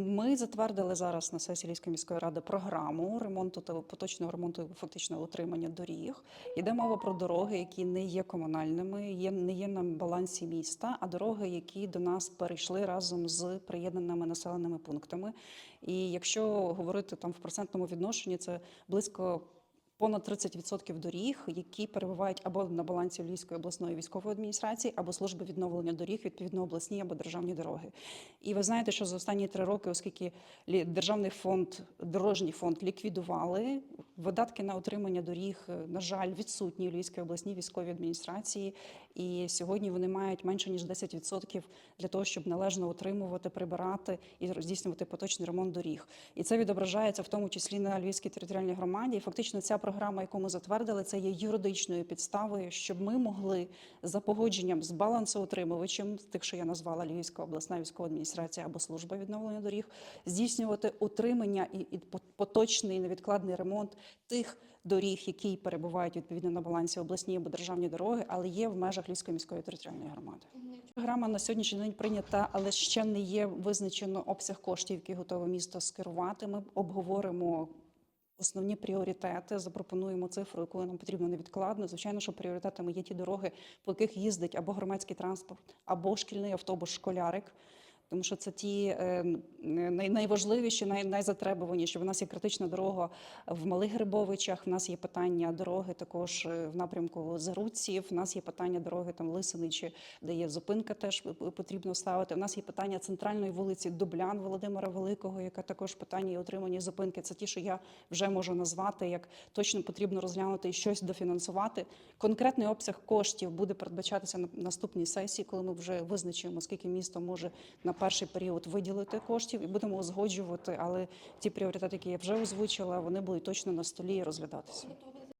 Ми затвердили зараз на сесії Львівської міської ради програму ремонту та поточного ремонту і фактичного утримання доріг. Йде мова про дороги, які не є комунальними, є не є на балансі міста, а дороги, які до нас перейшли разом з приєднаними населеними пунктами. І якщо говорити там в процентному відношенні, це близько. Понад 30% доріг, які перебувають або на балансі Львівської обласної військової адміністрації, або служби відновлення доріг, відповідно обласні або державні дороги. І ви знаєте, що за останні три роки, оскільки державний фонд, дорожній фонд ліквідували, видатки на отримання доріг, е, на жаль, відсутні у Львівській обласній військовій адміністрації. І сьогодні вони мають менше ніж 10% для того, щоб належно утримувати, прибирати і здійснювати поточний ремонт доріг. І це відображається в тому числі на Львівській територіальній громаді. І фактично ця програма, яку ми затвердили, це є юридичною підставою, щоб ми могли за погодженням з балансоутримувачем, тих, що я назвала Львівська обласна військова адміністрація або служба відновлення доріг, здійснювати утримання і, і по- поточний невідкладний ремонт тих доріг, які перебувають відповідно на балансі обласні або державні дороги, але є в межах Львівської міської територіальної громади. Програма на сьогоднішній день прийнята, але ще не є визначено обсяг коштів, які готове місто скерувати. Ми обговоримо. Основні пріоритети запропонуємо цифру, яку нам потрібно невідкладно. Звичайно, що пріоритетами є ті дороги, по яких їздить або громадський транспорт, або шкільний автобус, школярик. Тому що це ті е, найважливіші, най, найзатребуваніші. У нас є критична дорога в Малих Грибовичах. В нас є питання дороги також е, в напрямку Заруців. В нас є питання дороги там Лисиничі, де є зупинка, теж потрібно ставити. У нас є питання центральної вулиці Дублян Володимира Великого, яка також питання і отримання зупинки. Це ті, що я вже можу назвати, як точно потрібно розглянути і щось дофінансувати. Конкретний обсяг коштів буде передбачатися на наступній сесії, коли ми вже визначимо, скільки місто може на перший період виділити коштів, і будемо узгоджувати. Але ті пріоритети, які я вже озвучила, вони будуть точно на столі розглядатися.